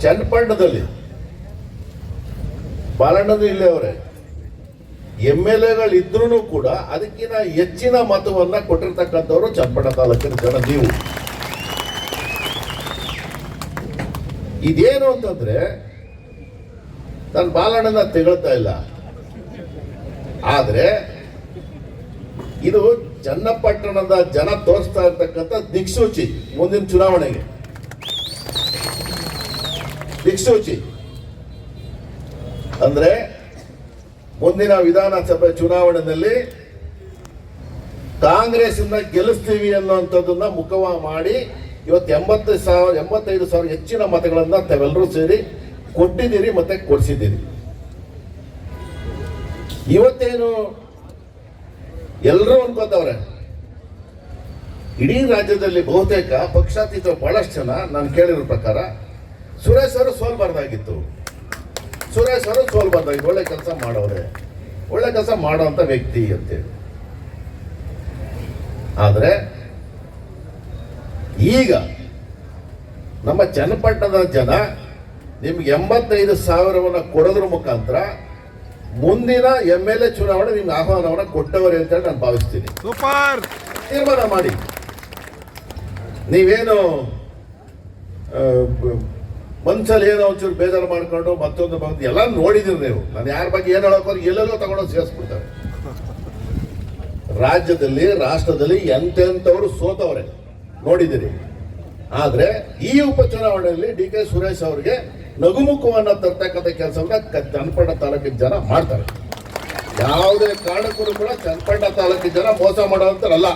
ಚನ್ನಪಟ್ಟಣದಲ್ಲಿ. ಬಾಲಣ್ಣದ ಇಲ್ಲೇ ಅವರೇ. ಎಂ ಎಲ್ ಎಗಳಿದ್ರು ಕೂಡ ಅದಕ್ಕಿಂತ ಹೆಚ್ಚಿನ ಮತವನ್ನ ಕೊಟ್ಟಿರ್ತಕ್ಕಂಥವ್ರು ಚನ್ನಪಟ್ಟಣ ತಾಲೂಕಿನ ಜನ ನೀವು. ಇದೇನು ಅಂತಂದ್ರೆ, ನಾನು ಬಾಲಣ್ಣನ ತೆಗಳ್ತಾ ಇಲ್ಲ. ಆದ್ರೆ, ಇದು ಚನ್ನಪಟ್ಟಣದ ಜನ ತೋರಿಸ್ತಾ ಇರ್ತಕ್ಕಂಥ ದಿಕ್ಸೂಚಿ ಮುಂದಿನ ಚುನಾವಣೆಗೆ. ದಿಕ್ಸೂಚಿ ಅಂದ್ರೆ ಮುಂದಿನ ವಿಧಾನಸಭೆ ಚುನಾವಣೆಯಲ್ಲಿ ಕಾಂಗ್ರೆಸ್ ಇಂದ ಗೆಲ್ಲಿಸ್ತೀವಿ ಅನ್ನುವಂಥದ್ದನ್ನ ಮುಖವ ಮಾಡಿ ಇವತ್ತು ಎಂಬತ್ತು ಸಾವಿರ, ಎಂಬತ್ತೈದು ಸಾವಿರ ಹೆಚ್ಚಿನ ಮತಗಳನ್ನ ತಾವೆಲ್ಲರೂ ಸೇರಿ ಕೊಟ್ಟಿದ್ದೀರಿ ಮತ್ತೆ ಕೊಡಿಸಿದ್ದೀರಿ. ಇವತ್ತೇನು ಎಲ್ಲರೂ ಅನ್ಕೋತವ್ರೆ, ಇಡೀ ರಾಜ್ಯದಲ್ಲಿ ಬಹುತೇಕ ಪಕ್ಷಾತೀತ ಬಹಳಷ್ಟು ಜನ ನಾನು ಕೇಳಿರೋ ಪ್ರಕಾರ ಸುರೇಶ್ ಅವರು ಸೋಲ್ಬಾರ್ದಾಗಿತ್ತು ಸುರೇಶ್ ಅವರು ಸೋಲ್ಬಾರ್ದಾಗಿತ್ತು ಒಳ್ಳೆ ಕೆಲಸ ಮಾಡೋರೆ ಒಳ್ಳೆ ಕೆಲಸ ಮಾಡೋಂಥ ವ್ಯಕ್ತಿ ಅಂತೇಳಿ ಆದರೆ ಈಗ ನಮ್ಮ ಚನ್ನಪಟ್ಟಣದ ಜನ ನಿಮ್ಗೆ ಎಂಬತ್ತೈದು ಸಾವಿರವನ್ನ ಕೊಡೋದ್ರ ಮುಖಾಂತರ ಮುಂದಿನ ಎಂ ಎಲ್ ಎ ಚುನಾವಣೆ ನಿಮ್ಗೆ ಆಹ್ವಾನವನ್ನ ಕೊಟ್ಟವರೇ ಅಂತೇಳಿ ನಾನು ಭಾವಿಸ್ತೀನಿ. ಸೂಪರ್! ತೀರ್ಮಾನ ಮಾಡಿ. ನೀವೇನು ಮನ್ಸಲ್ಲಿ ಏನೋ ಒಂಚೂರು ಬೇಜಾರು ಮಾಡ್ಕೊಂಡು ಮತ್ತೊಂದು ಬಂದು ಎಲ್ಲ ನೋಡಿದಿರಿ ನೀವು. ನಾನು ಯಾರ ಬಗ್ಗೆ ಏನು ಹೇಳೋಕೋರು ಎಲ್ಲೆಲ್ಲೋ ತಗೊಂಡು ಸೇರಿಸ್ಬಿಡ್ತಾರೆ. ರಾಜ್ಯದಲ್ಲಿ, ರಾಷ್ಟ್ರದಲ್ಲಿ ಎಂತೆಂಥವ್ರು ಸೋತವ್ರೆ ನೋಡಿದಿರಿ ಆದರೆ ಈ ಉಪಚುನಾವಣೆಯಲ್ಲಿ ಡಿ ಕೆ ಸುರೇಶ್ ಅವರಿಗೆ ನಗುಮುಖವನ್ನ ತರ್ತಕ್ಕಂಥ ಕೆಲಸವನ್ನ ಚನ್ನಪಟ್ಟಣ ತಾಲೂಕಿನ ಜನ ಮಾಡ್ತಾರೆ. ಯಾವುದೇ ಕಾರಣಕ್ಕೂ ಕೂಡ ಚನ್ನಪಣ್ಣ ತಾಲೂಕಿನ ಜನ ಮೋಸ ಮಾಡೋಂಥರಲ್ಲ